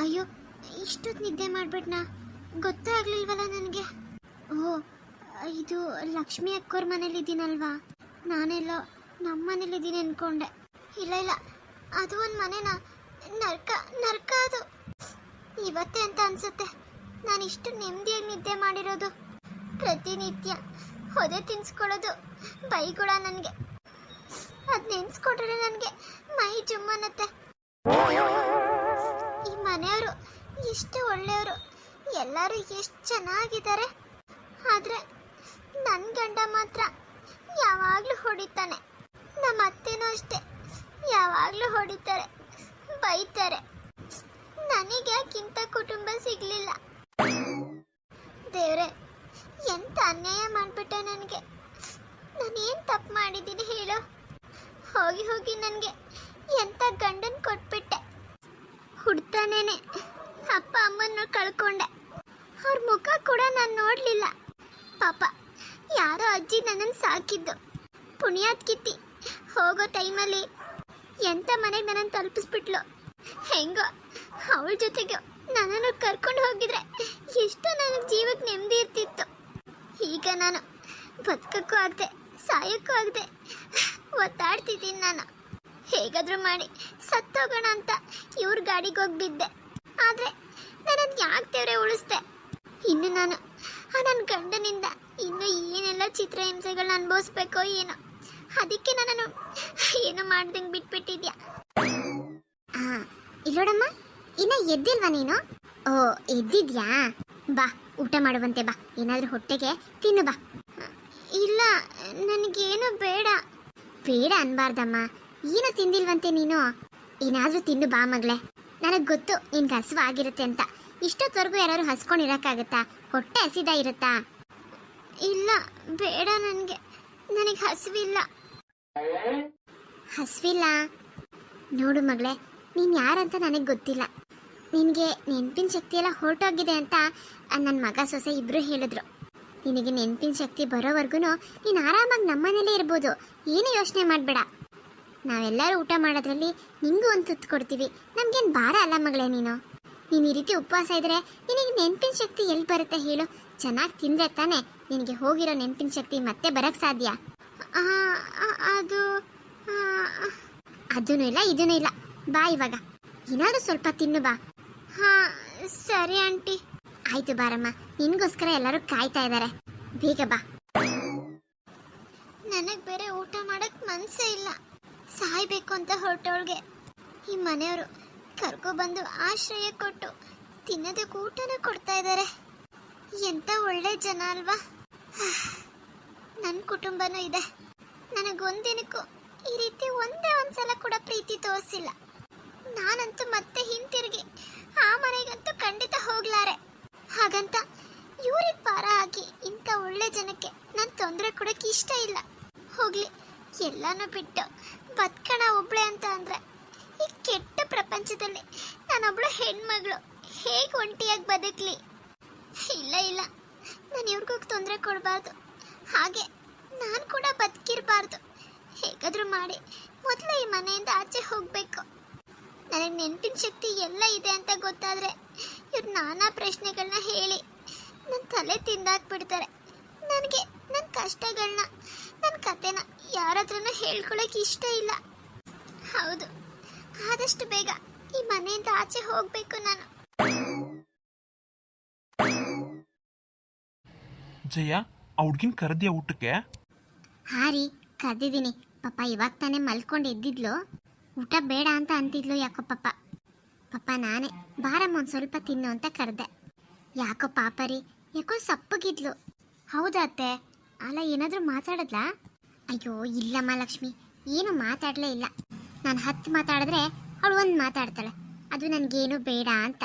ಅಯ್ಯೋ ಇಷ್ಟೊತ್ತು ನಿದ್ದೆ ಮಾಡ್ಬಿಟ್ನಾ? ಗೊತ್ತೇ ಆಗ್ಲಿಲ್ವಲ್ಲ ನನಗೆ? ಓ, ಇದು ಲಕ್ಷ್ಮಿ ಅಕ್ಕೋರ್ ಮನೇಲಿದ್ದೀನಲ್ವಾ ನಾನೆಲ್ಲೋ ನಮ್ಮ ಮನೇಲಿದ್ದೀನಿ ಅನ್ಕೊಂಡೆ. ಇಲ್ಲ ಇಲ್ಲ, ಅದು ಒಂದು ಮನೆನಾ? ನರ್ಕ ನರ್ಕ ಅದು. ಇವತ್ತೇ ಅಂತ ಅನ್ಸುತ್ತೆ. ನಾನು ಇಷ್ಟು ನೆಮ್ಮದಿಯಾಗಿ ನಿದ್ದೆ ಮಾಡಿರೋದು. ಪ್ರತಿನಿತ್ಯ ಹೊದೆ ತಿನ್ಸ್ಕೊಳ್ಳೋದು ಬೈಗುಳ ನನಗೆ. ಅದು ನೆನ್ಸ್ಕೊಟ್ರೆ ನನಗೆ ಮೈ ಜುಮ್ಮನತ್ತೆ. ಈ ಮನೆಯವರು ಎಷ್ಟು ಒಳ್ಳೆಯವರು, ಎಲ್ಲರೂ ಎಷ್ಟು ಚೆನ್ನಾಗಿದ್ದಾರೆ. ಆದರೆ ನನ್ನ ಗಂಡ ಮಾತ್ರ ಯಾವಾಗಲೂ ಹೊಡಿತಾನೆ. ನಮ್ಮ ಅತ್ತೆನೂ ಅಷ್ಟೇ, ಯಾವಾಗಲೂ ಹೊಡಿತಾರೆ, ಬೈತಾರೆ. ನನಗೆ ಯಾಕಿಂತ ಕುಟುಂಬ ಸಿಗಲಿಲ್ಲ. ದೇವ್ರೆ, ಎಂತ ಅನ್ಯಾಯ ಮಾಡಿಬಿಟ್ಟೆ ನನಗೆ? ನಾನೇನು ತಪ್ಪು ಮಾಡಿದ್ದೀನಿ ಹೇಳು? ಹೋಗಿ ಹೋಗಿ ನನಗೆ ಎಂತ ಗಂಡನ್ ಕೊಟ್ಬಿಟ್ಟೆ. ಹುಡ್ತಾನೇನೆ. ಅಪ್ಪ ಅಮ್ಮನ್ನ ಕಳ್ಕೊಂಡೆ. ಅವ್ರ ಮುಖ ಕೂಡ ನಾನು ನೋಡಲಿಲ್ಲ. ಪಾಪ, ಯಾರೋ ಅಜ್ಜಿ ನನ್ನನ್ನು ಸಾಕಿದ್ದು. ಪುಣ್ಯಾತ್ ಕಿತ್ತಿ, ಹೋಗೋ ಟೈಮಲ್ಲಿ ಎಂತ ಮನೆಗೆ ನನ್ನನ್ನು ತಲುಪಿಸ್ಬಿಟ್ಲು. ಹೆಂಗೋ, ಅವಳ ಜೊತೆಗೆ ನನ್ನನ್ನು ಕರ್ಕೊಂಡು ಹೋಗಿದ್ರೆ ಎಷ್ಟು ನನಗೆ ಜೀವಕ್ಕೆ ನೆಮ್ಮದಿ ಇರ್ತಿತ್ತು. ಈಗ ನಾನು ಬದುಕಕ್ಕೂ ಆಗದೆ, ಸಾಯಕ್ಕೂ ಆಗದೆ, ಒತ್ತಾಡ್ತಿದ್ದೀನಿ ನಾನು. ಹೇಗಾದ್ರೂ ಮಾಡಿ ಸತ್ತೋಗೋಣ ಅಂತ ಇವ್ರ ಗಾಡಿಗೆ ಹೋಗಿ ಬಿದ್ದೆ ಆದರೆ ನನ್ನನ್ನು ಯಾಕೆ ದೇವ್ರೆ ಉಳಿಸ್ದೆ? ಇನ್ನು ನಾನು ಆ ನನ್ನ ಗಂಡನಿಂದ ಇನ್ನು ಏನೆಲ್ಲ ಚಿತ್ರಹಿಂಸೆಗಳನ್ನ ಅನುಭವಿಸ್ಬೇಕೋ ಏನೋ. ಅದಕ್ಕೆ ನಾನು ಏನೋ ಮಾಡ್ದಂಗೆ ಬಿಟ್ಬಿಟ್ಟಿದ್ಯಾ? ಇಲ್ಲೋಡಮ್ಮ ಇನ್ನ ಎದ್ದಿಲ್ವಾ ನೀನು? ಓ, ಎದ್ದಿದ್ಯಾ? ಬಾ, ಊಟ ಮಾಡುವಂತೆ ಬಾ. ಏನಾದ್ರೂ ಹೊಟ್ಟೆಗೆ ತಿನ್ನು ಬಾ. ಇಲ್ಲ, ನನಗೇನು ಬೇಡ. ಬೇಡ ಅನ್ಬಾರ್ದಮ್ಮ. ಏನು ತಿಂದಿಲ್ವಂತೆ ನೀನು? ಏನಾದರೂ ತಿಂದು ಬಾ ಮಗಳೇ. ನನಗೆ ಗೊತ್ತು ನಿನ್ಗೆ ಹಸಿವು ಆಗಿರುತ್ತೆ ಅಂತ. ಇಷ್ಟೊತ್ತವರೆಗೂ ಯಾರಾದ್ರು ಹಸ್ಕೊಂಡಿರೋಕ್ಕಾಗತ್ತಾ ಹೊಟ್ಟೆ ಹಸಿದ ಇರುತ್ತಾ? ಇಲ್ಲ, ಬೇಡ ನನಗೆ. ನನಗೆ ಹಸಿವಿಲ್ಲ. ಹಸಿವಿಲ್ಲ? ನೋಡು ಮಗಳೇ, ನೀನು ಯಾರಂತ ನನಗೆ ಗೊತ್ತಿಲ್ಲ. ನಿನಗೆ ನೆನಪಿನ ಶಕ್ತಿ ಎಲ್ಲ ಹೊರಟೋಗಿದೆ ಅಂತ ನನ್ನ ಮಗ ಸೊಸೆ ಇಬ್ಬರು ಹೇಳಿದ್ರು. ನಿನಗೆ ನೆನಪಿನ ಶಕ್ತಿ ಬರೋವರೆಗೂ ನೀನು ಆರಾಮಾಗಿ ನಮ್ಮನೇಲೇ ಇರ್ಬೋದು. ಏನು ಯೋಚನೆ ಮಾಡಬೇಡ. ನಾವೆಲ್ಲರೂ ಊಟ ಮಾಡೋದ್ರಲ್ಲಿ ನಿಂಗೂ ಒಂದು ತುತ್ತು ಕೊಡ್ತೀವಿ. ನಮಗೇನು ಭಾರ ಅಲ್ಲ ಮಗಳೇ ನೀನು. ನೀನು ಈ ರೀತಿ ಉಪವಾಸ ಇದ್ರೆ ನಿನಗೆ ನೆನಪಿನ ಶಕ್ತಿ ಎಲ್ಲಿ ಬರುತ್ತೆ ಹೇಳು. ಚೆನ್ನಾಗಿ ತಿಂದರೆ ತಾನೆ ನಿನಗೆ ಹೋಗಿರೋ ನೆನಪಿನ ಶಕ್ತಿ ಮತ್ತೆ ಬರೋಕ್ಕೆ ಸಾಧ್ಯ. ಅದು ಅದೂ ಇಲ್ಲ ಇದೂ ಇಲ್ಲ. ಬಾ ಇವಾಗ. ಏನಾದರೂ ಸ್ವಲ್ಪ ತಿನ್ನು ಬಾ. ಹಾಂ, ಸರಿ ಆಂಟಿ. ಆಯಿತು ಬಾರಮ್ಮ, ನಿನಗೋಸ್ಕರ ಎಲ್ಲರೂ ಕಾಯ್ತಾ ಇದ್ದಾರೆ. ಬೇಗ ಬಾ. ನನಗೆ ಬೇರೆ ಊಟ ಮಾಡಕ್ಕೆ ಮನಸ್ಸೇ ಇಲ್ಲ. ಸಾಯ್ಬೇಕು ಅಂತ ಹೊರಟೋಳ್ಗೆ ಈ ಮನೆಯವರು ಕರ್ಕೊಬಂದು ಆಶ್ರಯ ಕೊಟ್ಟು ತಿನ್ನೋದಕ್ಕೆ ಊಟನ ಕೊಡ್ತಾ ಇದ್ದಾರೆ ಎಂತ ಒಳ್ಳೆ ಜನ ಅಲ್ವಾ? ನನ್ನ ಕುಟುಂಬನೂ ಇದೆ. ನನಗೊಂದಿನಕ್ಕೂ ಈ ರೀತಿ ಒಂದೇ ಒಂದ್ಸಲ ಕೂಡ ಪ್ರೀತಿ ತೋರಿಸಿಲ್ಲ. ನಾನಂತೂ ಮತ್ತೆ ಹಿಂತಿರುಗಿ ಆ ಮನೆಗಂತೂ ಖಂಡಿತ ಹೋಗ್ಲಾರೆ. ಹಾಗಂತ ಇವ್ರಿಗೆ ಪಾರ ಹಾಕಿ ಇಂಥ ಒಳ್ಳೆ ಜನಕ್ಕೆ ನಾನು ತೊಂದರೆ ಕೊಡಕ್ಕೆ ಇಷ್ಟ ಇಲ್ಲ. ಹೋಗ್ಲಿ, ಎಲ್ಲಾನು ಬಿಟ್ಟು ಬದುಕಣ ಒಬ್ಳೆ ಅಂತ ಅಂದ್ರೆ, ಈ ಕೆಟ್ಟ ಪ್ರಪಂಚದಲ್ಲಿ ನಾನೊಬ್ಳು ಹೆಣ್ಮಗಳು. ಹೇಗೆ ಒಂಟಿಯಾಗಿ ಬದುಕಲಿ? ಇಲ್ಲ ಇಲ್ಲ. ನಾನು ಇವ್ರಿಗೋಗಿ ತೊಂದರೆ ಕೊಡಬಾರ್ದು. ಹಾಗೆ ನಾನು ಕೂಡ ಬದುಕಿರಬಾರ್ದು. ಹೇಗಾದರೂ ಮಾಡಿ ಮೊದಲು ಈ ಮನೆಯಿಂದ ಆಚೆ ಹೋಗಬೇಕು. ನನಗೆ ನೆನಪಿನ ಶಕ್ತಿ ಎಲ್ಲ ಇದೆ ಅಂತ ಗೊತ್ತಾದರೆ ಇವ್ರು ನಾನಾ ಪ್ರಶ್ನೆಗಳನ್ನ ಹೇಳಿ ನನ್ನ ತಲೆ ತಿಂದಾಕ್ಬಿಡ್ತಾರೆ. ನನಗೆ ನನ್ನ ಕಷ್ಟಗಳನ್ನ ನನ್ನ ಕತೆನ ಯಾರ ಹತ್ರನೂ ಹೇಳ್ಕೊಳಕ್ಕೆ ಇಷ್ಟ ಇಲ್ಲ. ಹೌದು. ಆದಷ್ಟು ಬೇಗ ಈ ಮನೆಯಿಂದ ಆಚೆ ಹೋಗ್ಬೇಕು ನಾನು. ಜಯ ಆ ಕರೆದಿಯ ಕರೆದ್ಯಾ ಊಟಕ್ಕೆ? ಹಾ ರೀ ಕರೆದಿದ್ದೀನಿ. ಪಾಪ ಇವಾಗ ತಾನೇ ಮಲ್ಕೊಂಡು ಎದ್ದಿದ್ಲು. ಊಟ ಬೇಡ ಅಂತ ಅಂತಿದ್ಲು ಯಾಕೋ ಪಾಪ ಪಾಪ ನಾನೇ ಬಾರಮ್ಮ ಒಂದು ಸ್ವಲ್ಪ ತಿನ್ನು ಅಂತ ಕರೆದೆ. ಯಾಕೋ ಪಾಪ ರೀ ಯಾಕೋ ಸಪ್ಪಗಿದ್ಲು. ಹೌದಾ ಅತ್ತೆ. ಅಲ್ಲ, ಏನಾದರೂ ಮಾತಾಡದ್ಲಾ? ಅಯ್ಯೋ, ಇಲ್ಲಮ್ಮ ಲಕ್ಷ್ಮಿ, ಏನು ಮಾತಾಡಲೇ ಇಲ್ಲ. ನಾನು ಹತ್ತು ಮಾತಾಡಿದ್ರೆ ಅವಳು ಒಂದು ಮಾತಾಡ್ತಾಳೆ. ಅದು ನನಗೇನು ಬೇಡ ಅಂತ.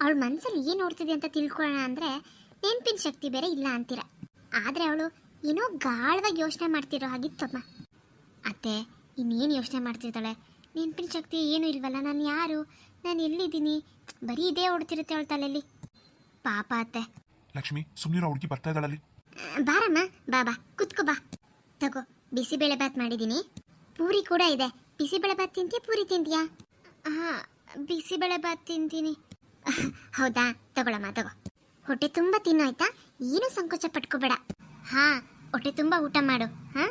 ಅವಳ ಮನಸ್ಸಲ್ಲಿ ಏನು ನೋಡ್ತಿದೆ ಅಂತ ತಿಳ್ಕೊಳ್ಳೋಣ ಅಂದರೆ ನೆನಪಿನ ಶಕ್ತಿ ಬೇರೆ ಇಲ್ಲ ಅಂತೀರ. ಆದರೆ ಅವಳು ಏನೋ ಗಾಢವಾಗಿ ಯೋಚನೆ ಮಾಡ್ತಿರೋ ಹಾಗಿತ್ತಮ್ಮ ಅತ್ತೆ, ಇನ್ನೇನು ಯೋಚನೆ ಮಾಡ್ತಿರ್ತಾಳೆ? ನೆನಪಿನ ಶಕ್ತಿ ಏನು ಇಲ್ವಲ್ಲ, ನಾನು ಯಾರು? ನಾನು ಎಲ್ಲಿದ್ದೀನಿ? ಬರೀ ಇದೇ ಓಡ್ತಿರುತ್ತೆ ಅವಳ ತಲೆಯಲ್ಲಿ ಪಾಪ ಅತ್ತೆ. ಲಕ್ಷ್ಮಿ ಸುಮ್ಮನೆ ಹುಡುಗಿ ಬರ್ತಾ ಇದ್ದಾಳಲ್ಲಿ. ಬಾರಮ್ಮ ಬಾ ಬಾ ಕುತ್ಕೋ ಬಾ. ತಗೋ ಬಿಸಿಬೇಳೆ ಬಾತ್ ಮಾಡಿದ್ದೀನಿ ಪೂರಿ ಕೂಡ ಇದೆ. ಬಿಸಿಬೇಳೆ ಬಾತ್ ತಿಂತೀಯ ಪೂರಿ ತಿಂತೀಯಾ? ಹಾಂ ಬಿಸಿಬೇಳೆಬಾತ್ ತಿಂತೀನಿ. ಹೌದಾ? ತಗೊಳಮ್ಮ ತಗೋ. ಹೊಟ್ಟೆ ತುಂಬ ತಿನ್ನು ಆಯ್ತಾ? ಏನು ಸಂಕೋಚ ಪಟ್ಕೋಬೇಡ. ಹಾ ಹೊಟ್ಟೆ ತುಂಬ ಊಟ ಮಾಡು ಹಾಂ?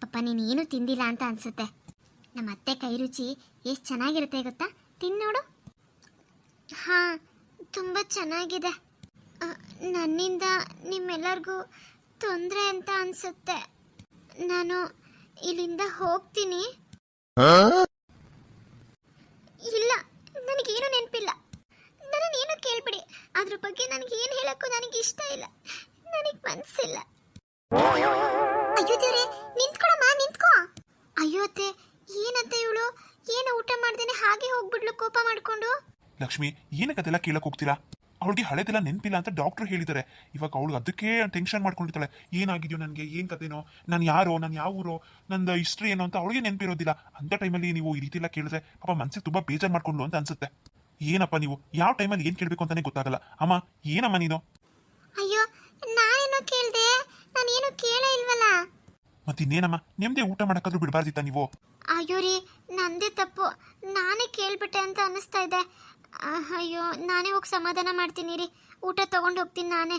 ಪಪ್ಪ ನೀನು ಏನು ತಿಂದಿಲ್ಲ ಅಂತ ಅನ್ಸುತ್ತೆ. ನಮ್ಮ ಅತ್ತೆ ಕೈ ರುಚಿ ಎಷ್ಟು ಚೆನ್ನಾಗಿರುತ್ತೆ ಗೊತ್ತಾ? ತಿನ್ನೋಡು. ಹಾ ತುಂಬ ಚೆನ್ನಾಗಿದೆ. ನನ್ನಿಂದ ನಿಮ್ಮೆಲ್ಲರಿಗೂ ತೊಂದರೆ ಅಂತ ಅನ್ಸುತ್ತೆ. ನಾನು ಇಲ್ಲಿಂದ ಹೋಗ್ತೀನಿ. ಇಲ್ಲ ನನಗೇನು ನೆನಪಿಲ್ಲ. ನನ್ನನ್ನೇನು ಕೇಳ್ಬಿಡಿ. ಅದ್ರ ಬಗ್ಗೆ ನನಗೆ ಏನು ಹೇಳಕ್ಕೂ ನನಗೆ ಇಷ್ಟ ಇಲ್ಲ. ನನಗೆ ಮನಸ್ಸಿಲ್ಲ ಅಯ್ಯೋ ದೇವ್ರೆ ನಿಂತ್ಕೊಳಮ್ಮ ನಿಂತ್ಕೋ. ಅಯ್ಯೋ ಅತ್ತೆ ಏನತ್ತೆ ಇವಳು? ಏನು ಊಟ ಮಾಡ್ದೇನೆ ಹಾಗೆ ಹೋಗ್ಬಿಡ್ಲು ಕೋಪ ಮಾಡ್ಕೊಂಡು? ಲಕ್ಷ್ಮಿ ಏನಕ್ಕೆ ಅದೆಲ್ಲ ಕೇಳಕ್ ಹೋಗ್ತೀರಾ? ಅವಳಿಗೆ ಹಳೆದೆಲ್ಲ ನೆನಪಿಲ್ಲ ಅಂತ ಡಾಕ್ಟರ್ ಹೇಳಿದ್ದಾರೆ ಇವಾಗ ಅವಳು ಅದಕ್ಕೆ ಟೆನ್ಷನ್ ಮಾಡ್ಕೊಂಡಿರ್ತಾಳೆ. ಏನಾಗಿದೆಯೋ ನನಗೆ? ಏನು ಕಥೆನೋ ನಾನು ಯಾರೋ? ನಾನು ಯಾವ ಊರೋ? ನಂದು ಹಿಸ್ಟ್ರಿ ಏನೋ ಅಂತ ಅವಳಿಗೆ ನೆನಪಿರೋದಿಲ್ಲ. ಅಂಥ ಟೈಮಲ್ಲಿ ನೀವು ಈ ರೀತಿ ಎಲ್ಲ ಕೇಳಿದ್ರೆ ಪಾಪ ಮನಸ್ಸಿಗೆ ತುಂಬ ಬೇಜಾರು ಮಾಡ್ಕೊಂಡು ಅಂತ ಅನ್ಸುತ್ತೆ. ಏನಪ್ಪ ನೀವು? ಯಾವ ಟೈಮಲ್ಲಿ ಏನು ಕೇಳಬೇಕು ಅಂತಾನೆ ಗೊತ್ತಾಗಲ್ಲ. ಅಮ್ಮ ಏನಮ್ಮ ನೀನು? ಅಯ್ಯೋ ನಾನೇನೋ ಕೇಳ್ದೆ. ನಾನೇನು ಕೇಳೇ ಇಲ್ವಲ್ಲ? ಮತ್ತಿನ್ನೇನಮ್ಮ? ನಿಮ್ದೇ ಊಟ ಮಾಡಕ್ಕಾದ್ರೂ ಬಿಡಬಾರ್ದಿತ್ತ ನೀವು? ಅಯ್ಯೋ ರೀ ನಂದೇ ತಪ್ಪು. ನಾನೇ ಕೇಳ್ಬಿಟ್ಟೆ ಅಂತ ಅನಿಸ್ತಾ ಇದೆ. ಅಯ್ಯೋ ನಾನೇ ಹೋಗಿ ಸಮಾಧಾನ ಮಾಡ್ತೀನಿ ರೀ. ಊಟ ತಗೊಂಡು ಹೋಗ್ತೀನಿ ನಾನೇ.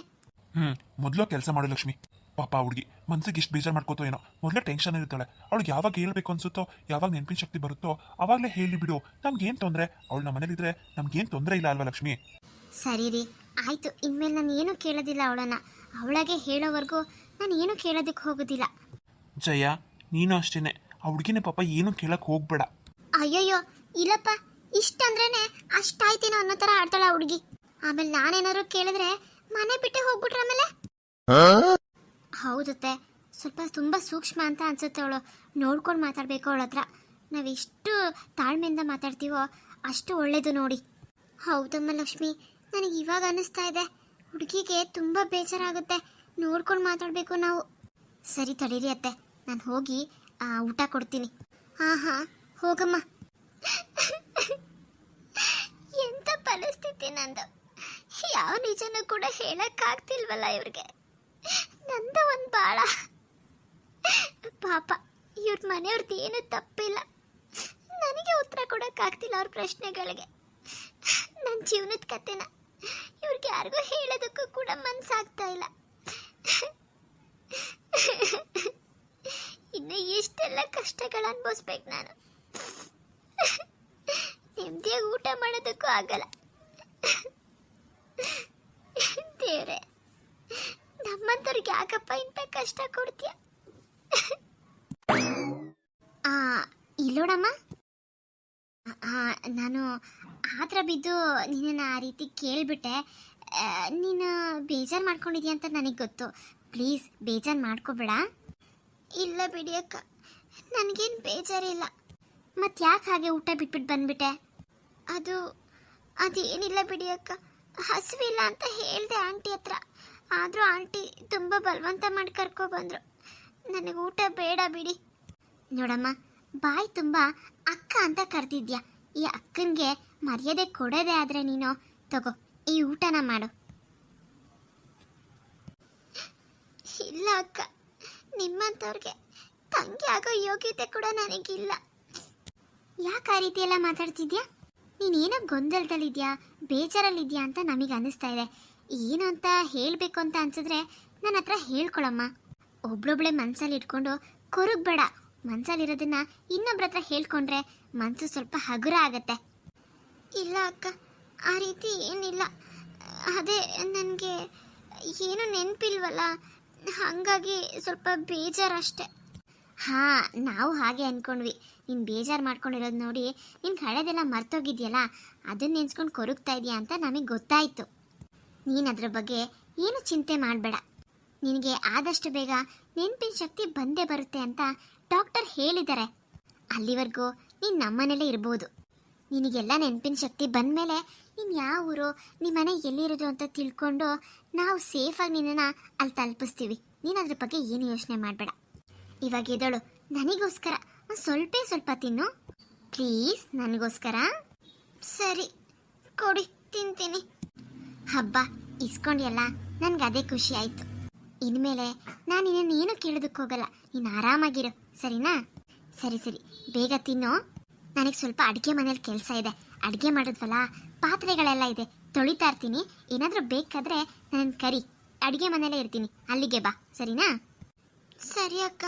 ಹ್ಮ್ ಮೊದಲು ಕೆಲಸ ಮಾಡು ಲಕ್ಷ್ಮಿ. ಪಾಪ ಹುಡುಗಿ ಮನ್ಸಿಗೆ ಇಷ್ಟು ಬೇಜಾರು ಮಾಡ್ಕೋತೋ ಏನೋ. ಮೊದಲೇ ಟೆನ್ಷನ್ ಇರ್ತಾಳೆ ಅವಳಿಗೆ ಯಾವಾಗ ಹೇಳ್ಬೇಕು ಅನ್ಸುತ್ತೋ ಯಾವಾಗ ನೆನಪಿನ ಶಕ್ತಿ ಬರುತ್ತೋ ಅವಾಗಲೇ ಹೇಳಿ ಬಿಡು. ನಮ್ಗೇನು ತೊಂದರೆ? ಅವಳು ನಮ್ಮ ಮನೇಲಿದ್ರೆ ನಮ್ಗೇನು ತೊಂದರೆ ಇಲ್ಲ ಅಲ್ವಾ ಲಕ್ಷ್ಮಿ? ಸರಿ ರೀ. ಆಯ್ತು. ಇನ್ಮೇಲೆ ನಾನು ಏನು ಕೇಳೋದಿಲ್ಲ ಅವಳನ್ನ. ಅವಳಾಗೆ ಹೇಳೋವರೆಗೂ ನಾನು ಏನು ಕೇಳೋದಕ್ಕೆ ಹೋಗೋದಿಲ್ಲ. ಜಯ ನೀನು ಅಷ್ಟೇನೆ. ಆ ಹುಡುಗಿನ ಪಾಪ ಏನು ಕೇಳಕ್ ಹೋಗ್ಬೇಡ. ಅಯ್ಯಯ್ಯೋ ಇಲ್ಲಪ್ಪ. ಇಷ್ಟಂದ್ರೇನೆ ಅಷ್ಟಾಯ್ತೇನೋ ಅನ್ನೋ ತರ ಆಡ್ತಾಳ ಹುಡುಗಿ. ಆಮೇಲೆ ನಾನೇನಾದ್ರು ಕೇಳಿದ್ರೆ ಮನೆ ಬಿಟ್ಟೆ ಹೋಗ್ಬಿಟ್ರೆ ಆಮೇಲೆ? ಹೌದತ್ತೆ ಸ್ವಲ್ಪ ತುಂಬ ಸೂಕ್ಷ್ಮ ಅಂತ ಅನ್ಸುತ್ತೆ ಅವಳು. ನೋಡ್ಕೊಂಡು ಮಾತಾಡ್ಬೇಕು ಅವಳ ಹತ್ರ. ನಾವೆಷ್ಟು ತಾಳ್ಮೆಯಿಂದ ಮಾತಾಡ್ತೀವೋ ಅಷ್ಟು ಒಳ್ಳೇದು ನೋಡಿ. ಹೌದಮ್ಮ ಲಕ್ಷ್ಮಿ. ನನಗೆ ಇವಾಗ ಅನ್ನಿಸ್ತಾ ಇದೆ. ಹುಡುಗಿಗೆ ತುಂಬ ಬೇಜಾರಾಗುತ್ತೆ. ನೋಡ್ಕೊಂಡು ಮಾತಾಡಬೇಕು ನಾವು. ಸರಿ ತಡೀರಿ ಅತ್ತೆ. ನಾನು ಹೋಗಿ ಊಟ ಕೊಡ್ತೀನಿ. ಹಾಂ ಹಾಂ ಹೋಗಮ್ಮ. ಪರಿಸ್ಥಿತಿ ನಂದು ಯಾವ ನಿಜನೂ ಕೂಡ ಹೇಳಕ್ಕಾಗ್ತಿಲ್ವಲ್ಲ ಇವ್ರಿಗೆ. ನಂದ ಒಂದು ಬಾಳ. ಪಾಪ, ಇವ್ರ ಮನೆಯವ್ರದ್ದು ಏನು ತಪ್ಪಿಲ್ಲ. ನನಗೆ ಉತ್ತರ ಕೊಡೋಕ್ಕಾಗ್ತಿಲ್ಲ ಅವ್ರ ಪ್ರಶ್ನೆಗಳಿಗೆ. ನನ್ನ ಜೀವನದ ಕತೆನ ಇವ್ರಿಗೆ ಯಾರಿಗೂ ಹೇಳೋದಕ್ಕೂ ಕೂಡ ಮನ್ಸಾಗ್ತಾ ಇಲ್ಲ. ಇನ್ನು ಎಷ್ಟೆಲ್ಲ ಕಷ್ಟಗಳು ಅನ್ಭವಿಸ್ಬೇಕು ನಾನು. ನೆಮ್ಮದಿಯಾಗಿ ಊಟ ಮಾಡೋದಕ್ಕೂ ಆಗಲ್ಲ. ದೇವ್ರೆ ನಮ್ಮಂತವ್ರಿಗೆ ಯಾಕಪ್ಪ ಇಂಥ ಕಷ್ಟ ಕೊಡ್ತೀಯ? ಆ ಇಲ್ಲೋಡಮ್ಮ ನಾನು ಆತರ ಬಿದ್ದು ನಿನ್ನನ್ನು ಆ ರೀತಿ ಕೇಳಿಬಿಟ್ಟೆ. ನೀನು ಬೇಜಾರು ಮಾಡ್ಕೊಂಡಿದ್ಯಾ ಅಂತ ನನಗೆ ಗೊತ್ತು. ಪ್ಲೀಸ್ ಬೇಜಾರು ಮಾಡ್ಕೋಬೇಡ. ಇಲ್ಲ ಬಿಡಿ ಅಕ್ಕ, ನನಗೇನು ಬೇಜಾರಿಲ್ಲ. ಮತ್ತೆ ಯಾಕೆ ಹಾಗೆ ಊಟ ಬಿಟ್ಬಿಟ್ಟು ಬಂದ್ಬಿಟ್ಟೆ. ಅದು, ಅದೇನಿಲ್ಲ ಬಿಡಿ ಅಕ್ಕ. ಹಸಿವಿಲ್ಲ ಅಂತ ಹೇಳಿದೆ ಆಂಟಿ ಹತ್ರ. ಆದರೂ ಆಂಟಿ ತುಂಬ ಬಲವಂತ ಮಾಡಿ ಕರ್ಕೊಬಂದರು ನನಗೆ ಊಟ ಬೇಡ ಬಿಡಿ. ನೋಡಮ್ಮ, ಬಾಯಿ ತುಂಬ ಅಕ್ಕ ಅಂತ ಕರೆದಿದ್ಯಾ? ಈ ಅಕ್ಕನಿಗೆ ಮರ್ಯಾದೆ ಕೊಡೋದೇ ಆದರೆ ನೀನು, ತಗೋ, ಈ ಊಟನ ಮಾಡು. ಇಲ್ಲ ಅಕ್ಕ ನಿಮ್ಮಂಥವ್ರಿಗೆ ತಂಗಿ ಆಗೋ ಯೋಗ್ಯತೆ ಕೂಡ ನನಗಿಲ್ಲ. ಯಾಕೆ ಆ ರೀತಿ ಮಾತಾಡ್ತಿದ್ಯಾ? ನೀನೇನೋ ಗೊಂದಲದಲ್ಲಿದ್ಯಾ? ಬೇಜಾರಲ್ಲಿದ್ಯಾ ಅಂತ ನಮಗೆ ಅನ್ನಿಸ್ತಾ ಇದೆ. ಏನು ಅಂತ ಹೇಳಬೇಕು ಅಂತ ಅನ್ಸಿದ್ರೆ ನನ್ನ ಹತ್ರ ಹೇಳ್ಕೊಳಮ್ಮ. ಒಬ್ಳೊಬ್ಳೆ ಮನಸ್ಸಲ್ಲಿ ಇಟ್ಕೊಂಡು ಕೊರಗಬೇಡ. ಮನಸ್ಸಲ್ಲಿರೋದನ್ನ ಇನ್ನೊಬ್ರ ಹತ್ರ ಹೇಳ್ಕೊಂಡ್ರೆ ಮನಸ್ಸು ಸ್ವಲ್ಪ ಹಗುರ ಆಗತ್ತೆ. ಇಲ್ಲ ಅಕ್ಕ, ಆ ರೀತಿ ಏನಿಲ್ಲ. ಅದೇ ನನಗೆ ಏನು ನೆನಪಿಲ್ವಲ್ಲ, ಹಾಗಾಗಿ ಸ್ವಲ್ಪ ಬೇಜಾರಷ್ಟೆ. ಹಾಂ, ನಾವು ಹಾಗೆ ಅಂದ್ಕೊಂಡ್ವಿ ನೀನು ಬೇಜಾರು ಮಾಡ್ಕೊಂಡಿರೋದು ನೋಡಿ ನಿನ್ನ ಹಳೆದೆಲ್ಲ ಮರ್ತೋಗಿದ್ಯಲ್ಲ? ಅದನ್ನ ನೆನ್ಸ್ಕೊಂಡು ಕೊರಗ್ತಾ ಇದೆಯಾ ಅಂತ ನಮಗೆ ಗೊತ್ತಾಯಿತು. ನೀನು ಅದ್ರ ಬಗ್ಗೆ ಏನು ಚಿಂತೆ ಮಾಡಬೇಡ. ನಿನಗೆ ಆದಷ್ಟು ಬೇಗ ನೆನಪಿನ ಶಕ್ತಿ ಬಂದೇ ಬರುತ್ತೆ ಅಂತ ಡಾಕ್ಟರ್ ಹೇಳಿದ್ದಾರೆ. ಅಲ್ಲಿವರೆಗೂ ನೀನು ನಮ್ಮನೇಲೇ ಇರ್ಬೋದು. ನಿನಗೆಲ್ಲ ನೆನಪಿನ ಶಕ್ತಿ ಬಂದಮೇಲೆ ನೀನು ಯಾವ ಊರು ನಿಮ್ಮ ಮನೆ ಎಲ್ಲಿರೋದು ಅಂತ ತಿಳ್ಕೊಂಡು ನಾವು ಸೇಫಾಗಿ ನಿನ್ನನ್ನು ಅಲ್ಲಿ ತಲುಪಿಸ್ತೀವಿ. ನೀನು ಅದ್ರ ಬಗ್ಗೆ ಏನು ಯೋಚನೆ ಮಾಡಬೇಡ. ಇವಾಗ ಎದಳು ನನಗೋಸ್ಕರ ಸ್ವಲ್ಪ ಸ್ವಲ್ಪ ತಿನ್ನು. ಪ್ಲೀಸ್, ನನಗೋಸ್ಕರ. ಸರಿ, ಕೊಡಿ, ತಿಂತೀನಿ. ಹಬ್ಬ, ಇಸ್ಕೊಂಡಿಯಲ್ಲ, ನನಗೆ ಅದೇ ಖುಷಿ ಆಯಿತು. ಇನ್ಮೇಲೆ ನಾನು ಇನ್ನೇನು ಏನು ಕೇಳೋದಕ್ಕೆ ಹೋಗಲ್ಲ. ನೀನು ಆರಾಮಾಗಿರು, ಸರಿನಾ? ಸರಿ ಸರಿ, ಬೇಗ ತಿನ್ನು. ನನಗೆ ಸ್ವಲ್ಪ ಅಡುಗೆ ಮನೇಲಿ ಕೆಲಸ ಇದೆ. ಅಡುಗೆ ಮಾಡಿದ್ವಲ್ಲ, ಪಾತ್ರೆಗಳೆಲ್ಲ ಇದೆ. ತೊಳಿತಾ ಇರ್ತೀನಿ. ಏನಾದರೂ ಬೇಕಾದರೆ ನನ್ನ ಕರಿ. ಅಡುಗೆ ಮನೇಲೇ ಇರ್ತೀನಿ. ಅಲ್ಲಿಗೆ ಬಾ, ಸರಿನಾ? ಸರಿ, ಅಕ್ಕ.